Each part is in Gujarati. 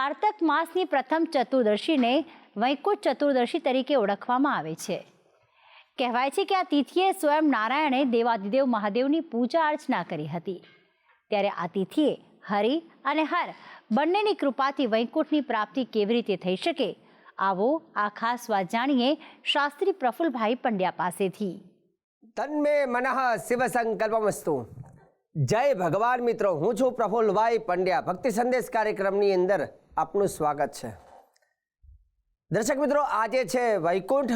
કારતક માસની પ્રથમ ચતુર્દશીને વૈકુંઠ ચતુર્દશી તરીકે ઓળખવામાં આવે છે. કહેવાય છે કે આ તિથિએ સ્વયં નારાયણે દેવાદિદેવ મહાદેવની પૂજા અર્ચના કરી હતી. ત્યારે આ તિથિએ હરિ અને હર બંનેની કૃપાથી વૈકુંઠની પ્રાપ્તિ કેવી રીતે થઈ શકે, આવો આ ખાસ વાત જાણીએ શાસ્ત્રી પ્રફુલભાઈ પંડ્યા પાસેથી. તન્મે મનઃ શિવ સંકલ્પમસ્તુ. જય ભગવાન મિત્રો, હું છું પ્રફુલભાઈ પંડ્યા. ભક્તિ સંદેશ કાર્યક્રમની અંદર આપનું સ્વાગત છે. દર્શક મિત્રો, આજે છે વૈકુંઠ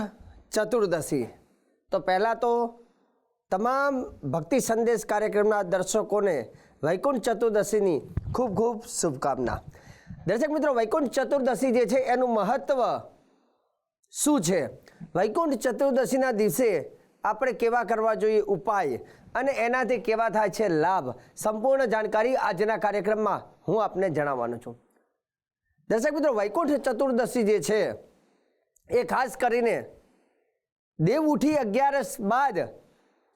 ચતુર્દશી. તો પહેલાં તો તમામ ભક્તિ સંદેશ કાર્યક્રમના દર્શકોને વૈકુંઠ ચતુર્દશીની ખૂબ ખૂબ શુભકામના. દર્શક મિત્રો, વૈકુંઠ ચતુર્દશી જે છે, એનું મહત્ત્વ શું છે? વૈકુંઠ ચતુર્દશીના દિવસે આપણે કેવા કરવા જોઈએ ઉપાય અને એનાથી કેવા થાય છે લાભ? સંપૂર્ણ જાણકારી આજના કાર્યક્રમમાં હું આપને જણાવવાનો છું. દર્શક મિત્રો, વૈકુંઠ ચતુર્દશી જે છે, એ ખાસ કરીને દેવ ઉઠી અગિયારસ બાદ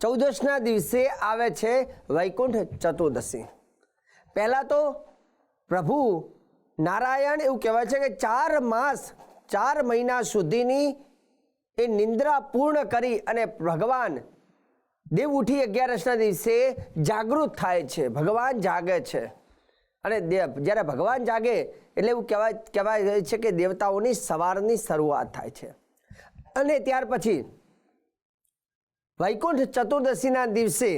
ચૌદશના દિવસે આવે છે વૈકુંઠ ચતુર્દશી. પહેલાં તો પ્રભુ નારાયણ એવું કહેવાય છે કે ચાર માસ, ચાર મહિના સુધીની એ નિંદ્રા પૂર્ણ કરી અને ભગવાન દેવ ઉઠી અગિયારસના દિવસે જાગૃત થાય છે, ભગવાન જાગે છે. અને જ્યારે ભગવાન જાગે, એટલે એવું કહેવાય કહેવાય છે કે દેવતાઓની સવારની શરૂઆત થાય છે. અને ત્યાર પછી વૈકુંઠ ચતુર્દશીના દિવસે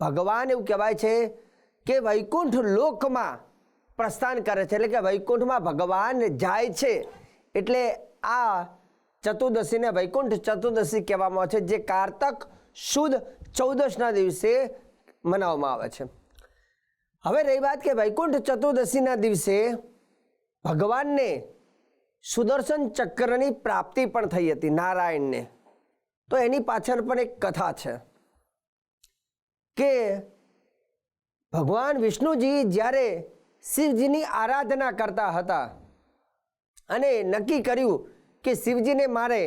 ભગવાન એવું કહેવાય છે કે વૈકુંઠ લોકમાં પ્રસ્થાન કરે છે. એટલે કે વૈકુંઠમાં ભગવાન જાય છે. એટલે આ ચતુર્દશીને વૈકુંઠ ચતુર્દશી કહેવામાં આવે છે, જે કારતક સુદ ચૌદશના દિવસે મનાવવામાં આવે છે. હવે રહી વાત કે વૈકુંઠ ચતુર્દશીના દિવસે ભગવાનને સુદર્શન ચક્રની પ્રાપ્તિ પણ થઈ હતી, નારાયણને. તો એની પાછળ પણ એક કથા છે કે ભગવાન વિષ્ણુજી જ્યારે શિવજીની આરાધના કરતા હતા અને નક્કી કર્યું કે શિવજીને મારે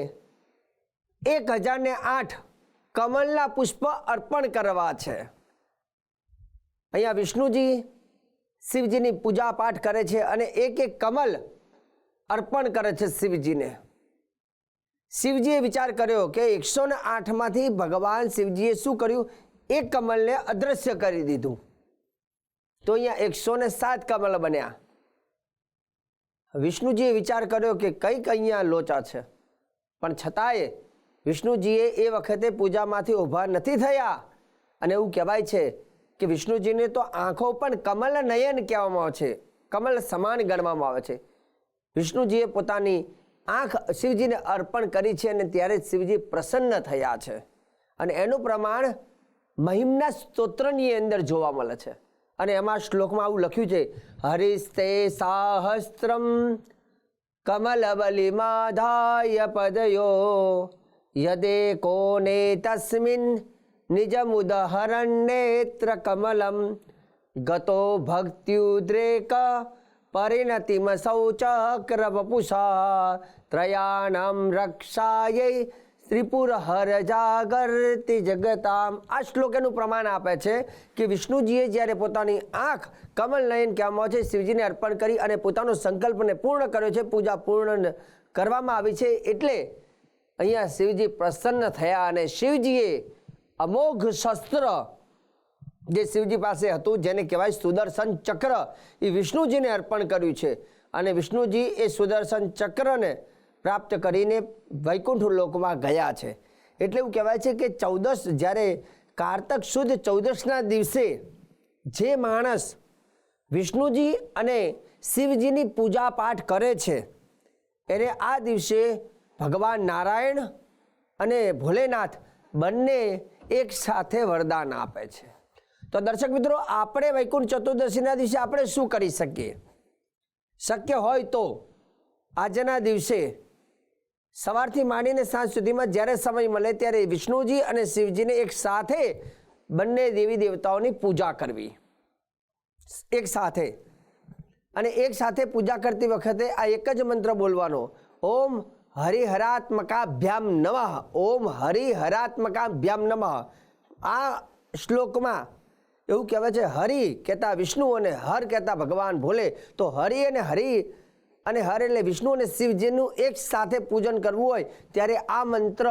એક હજારને આઠ કમલના પુષ્પ અર્પણ કરવા છે અહીંયા વિષ્ણુજી શિવજીની પૂજા પાઠ કરે છે અને એક એક કમલ અર્પણ કરે છે શિવજીને. શિવજીએ વિચાર કર્યો કે એકસો ને આઠમાંથી ભગવાન શિવજીએ શું કર્યું? એક કમલને અદૃશ્ય કરી દીધું. તો અહીંયા એકસો ને સાત કમલ બન્યા. વિષ્ણુજીએ વિચાર કર્યો કે કંઈક અહીંયા લોચા છે. પણ છતાંય વિષ્ણુજીએ એ વખતે પૂજામાંથી ઊભા નથી થયા. અને એવું કહેવાય છે કે વિષ્ણુજીને તો આંખો પણ કમલ નયન કહેવામાં આવે છે. કમલ સમાન ગણવામાં આવે છે. વિષ્ણુજીએ પોતાની આંખ શિવજીને અર્પણ કરી છે અને ત્યારે શિવજી પ્રસન્ન થયા છે. અને એનું પ્રમાણ મહિમના સ્તોત્રની અંદર જોવા મળે છે. અને એમાં શ્લોકમાં આવું લખ્યું છે, હરિસ્તે સાહસ્ત્રમ કમલબલિમાધાય પદયો, યદે કોને તસ્મિન નિજમુદહરણનેત્ર કમલમ ગતો ભક્ત્યુદ્રેક పరిణతిమసౌ શૌચક્ર వపుషా ત્રયાણમ રક્ષાય ત્રિપુર હર જગતામ આ શ્લોક એનું પ્રમાણ આપે છે કે વિષ્ણુજીએ જ્યારે પોતાની આંખ કમલ નયન કહેવામાં છે, શિવજીને અર્પણ કરી અને પોતાનો સંકલ્પને પૂર્ણ કર્યો છે, પૂજા પૂર્ણ કરવામાં આવી છે, એટલે અહીંયા શિવજી પ્રસન્ન થયા અને શિવજીએ અમોઘ શસ્ત્ર જે શિવજી પાસે હતું, જેને કહેવાય સુદર્શન ચક્ર, એ વિષ્ણુજીને અર્પણ કર્યું છે. અને વિષ્ણુજી એ સુદર્શન ચક્રને પ્રાપ્ત કરીને વૈકુંઠ લોકમાં ગયા છે. એટલે એવું કહેવાય છે કે ચૌદશ, જ્યારે કારતક સુદ ચૌદશના દિવસે જે માણસ વિષ્ણુજી અને શિવજીની પૂજા પાઠ કરે છે, એને આ દિવસે ભગવાન નારાયણ અને ભોલેનાથ બંને એક સાથે વરદાન આપે છે. તો દર્શક મિત્રો, આપણે વૈકુંઠ ચતુર્દશીના દિવસે આપણે શું કરી શકીએ? શક્ય હોય તો આજના દિવસે સવારથી માંડીને સાંજ સુધીમાં જ્યારે સમય મળે ત્યારે વિષ્ણુજી અને શિવજીને એક સાથે બંને દેવી દેવતાઓની પૂજા કરવી. એક સાથે. અને એક સાથે પૂજા કરતી વખતે આ એક જ મંત્ર બોલવાનો. ઓમ હરિહરાત્મકાભ્યામ નમઃ. ઓમ હરિહરાત્મકાભ્યામ નમઃ. આ શ્લોકમાં એવું કહેવાય છે, હરિ કહેતા વિષ્ણુ અને હર કહેતા ભગવાન ભોલે. તો હરિ અને હરિ અને હર એટલે વિષ્ણુ અને શિવજીનું એક સાથે પૂજન કરવું હોય, ત્યારે આ મંત્ર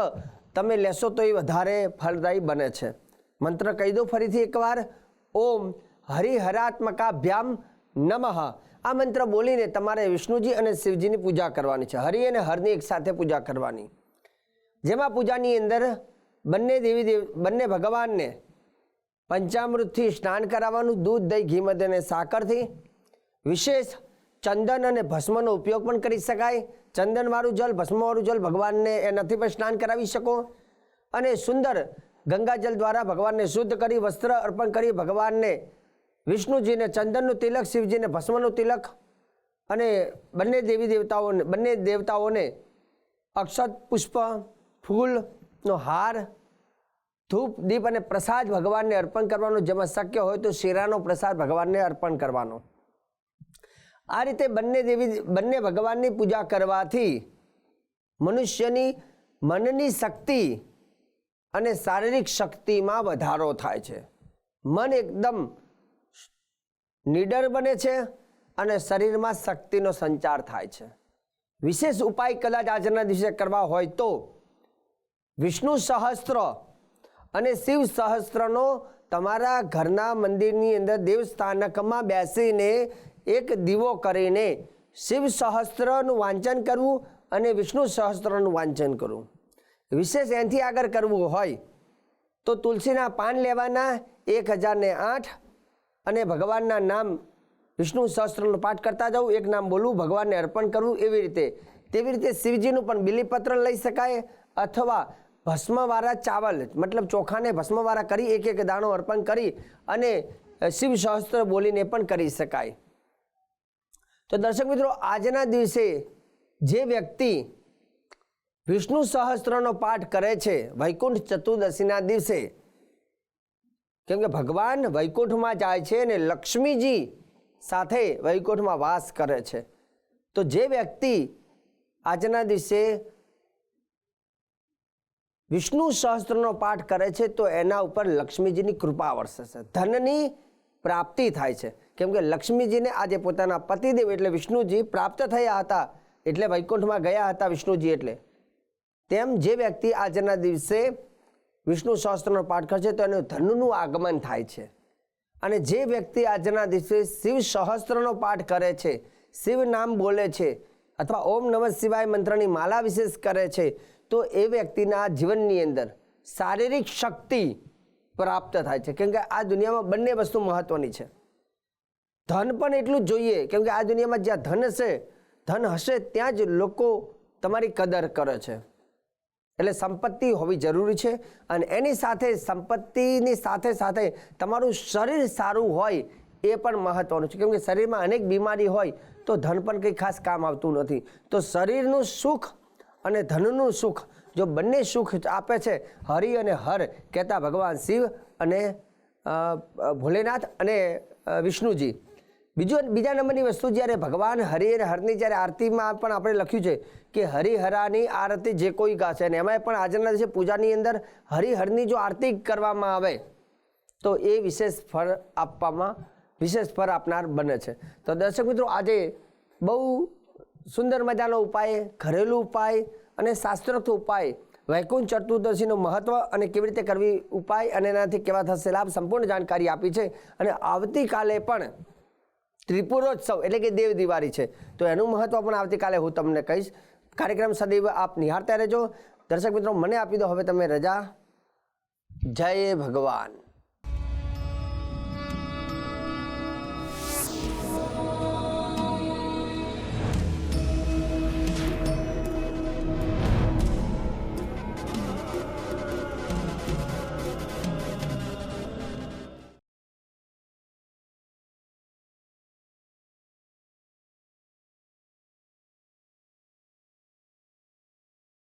તમે લેશો તો એ વધારે ફળદાયી બને છે. મંત્ર કહી દો ફરીથી એકવાર. ઓમ હરિહરાત્મકાભ્યામ નમઃ. આ મંત્ર બોલીને તમારે વિષ્ણુજી અને શિવજીની પૂજા કરવાની છે. હરિ અને હરની એક સાથે પૂજા કરવાની. જેમાં પૂજાની અંદર બંને દેવી દેવ, બંને ભગવાનને પંચામૃતથી સ્નાન કરાવવાનું, દૂધ, દહીં, ઘી, મધ અને સાકરથી વિશેષ ચંદન અને ભસ્મનો ઉપયોગ પણ કરી શકાય. ચંદનવાળું જલ, ભસ્મવાળું જલ ભગવાનને એનાથી પણ સ્નાન કરાવી શકો. અને સુંદર ગંગાજલ દ્વારા ભગવાનને શુદ્ધ કરી, વસ્ત્ર અર્પણ કરી, ભગવાનને વિષ્ણુજીને, ચંદનનું તિલક, શિવજીને, ભસ્મનું તિલક અને બંને દેવી દેવતાઓને, બંને દેવતાઓને અક્ષત, પુષ્પ, ફૂલનો હાર, ધૂપ, દીપ અને પ્રસાદ ભગવાનને અર્પણ કરવાનો. જેમાં શક્ય હોય તો શીરાનો પ્રસાદ ભગવાનને અર્પણ કરવાનો. આ રીતે બંને દેવી, બંને ભગવાનની પૂજા કરવાથી મનુષ્યની મનની શક્તિ અને શારીરિક શક્તિમાં વધારો થાય છે. મન એકદમ નિડર બને છે અને શરીરમાં શક્તિનો સંચાર થાય છે. વિશેષ ઉપાય કદાચ આજના દિવસે કરવા હોય તો વિષ્ણુ સહસ્ત્ર અને શિવ સહસ્ત્રનો તમારા ઘરના મંદિરની અંદર દેવસ્થાનકમાં બેસીને એક દીવો કરીને શિવ સહસ્ત્રનું વાંચન કરવું અને વિષ્ણુ સહસ્ત્રનું વાંચન કરવું. વિશેષ એનાથી આગળ કરવું હોય તો તુલસીના પાન લેવાના એક હજારને આઠ અને ભગવાનના નામ વિષ્ણુ સહસ્ત્રનો પાઠ કરતા જવું એક નામ બોલવું ભગવાનને અર્પણ કરવું એવી રીતે. તેવી રીતે શિવજીનું પણ બિલીપત્ર લઈ શકાય અથવા ભસ્મવાળા ચાવલ, મતલબ ચોખાને ભસ્મવાળા કરી, એક એક દાણો અર્પણ કરી અને શિવ સહસ્ત્ર બોલીને પણ કરી શકાય. તો દર્શક મિત્રો, આજના દિવસે જે વ્યક્તિ વિષ્ણુ સહસ્ત્રનો પાઠ કરે છે, વૈકુંઠ ચતુર્દશીના દિવસે કેમ કે ભગવાન વૈકુંઠમાં જાય છે અને લક્ષ્મીજી સાથે વૈકુંઠમાં વાસ કરે છે. તો જે વ્યક્તિ આજના દિવસે વિષ્ણુ સહસ્ત્રનો પાઠ કરે છે, તો એના ઉપર લક્ષ્મીજીની કૃપા વરસે છે. ધનની પ્રાપ્તિ થાય છે. કેમ કે લક્ષ્મીજીને આજે પોતાના પતિદેવ એટલે વિષ્ણુજી પ્રાપ્ત થયા હતા, એટલે વૈકુંઠમાં ગયા હતા વિષ્ણુજી એટલે. તેમ જે વ્યક્તિ આજના દિવસે વિષ્ણુ સહસ્ત્રનો પાઠ કરશે તો એનું ધનનું આગમન થાય છે. અને જે વ્યક્તિ આજના દિવસે શિવ સહસ્ત્રનો પાઠ કરે છે, શિવ નામ બોલે છે, અથવા ઓમ નમઃ શિવાય મંત્રની માલા વિશેષ કરે છે, તો એ વ્યક્તિના જીવનની અંદર શારીરિક શક્તિ પ્રાપ્ત થાય છે. કેમ કે આ દુનિયામાં બંને વસ્તુ મહત્વની છે. ધન પણ એટલું જોઈએ, કેમ કે આ દુનિયામાં જ્યાં ધન હશે ધન હશે ત્યાં જ લોકો તમારી કદર કરે છે. એટલે સંપત્તિ હોવી જરૂરી છે અને એની સાથે સંપત્તિની સાથે સાથે તમારું શરીર સારું હોય એ પણ મહત્વનું છે. કેમ કે શરીરમાં અનેક બીમારી હોય તો ધન પણ કંઈ ખાસ કામ આવતું નથી. તો શરીરનું સુખ અને ધનનું સુખ જો બંને સુખ આપે છે, હરિ અને હર કહેતા ભગવાન શિવ અને ભોલેનાથ અને વિષ્ણુજી. બીજું બીજા નંબરની વસ્તુ, જ્યારે ભગવાન હરિ અને હરની જ્યારે આરતીમાં પણ આપણે લખ્યું છે કે હરિહરાની આરતી જે કોઈ ગાશે, અને એમાં પણ આજના દિવસે પૂજાની અંદર હરિહરની જો આરતી કરવામાં આવે, તો એ વિશેષ ફળ આપવામાં, વિશેષ ફળ આપનાર બને છે. તો દર્શક મિત્રો, આજે બહુ સુંદર મજાનો ઉપાય, ઘરેલું ઉપાય અને શાસ્ત્રોક્ત ઉપાય, વૈકુંઠ ચતુર્દશીનું મહત્વ અને કેવી રીતે કરવી ઉપાય અને એનાથી કેવા થશે લાભ, સંપૂર્ણ જાણકારી આપી છે. અને આવતીકાલે પણ ત્રિપુરોત્સવ એટલે કે દેવ દિવાળી છે. તો એનું મહત્ત્વ પણ આવતીકાલે હું તમને કહીશ. કાર્યક્રમ સદૈવ આપ નિહાળતા રહેજો. દર્શક મિત્રો, મને આપી દો હવે તમે રજા. જય ભગવાન.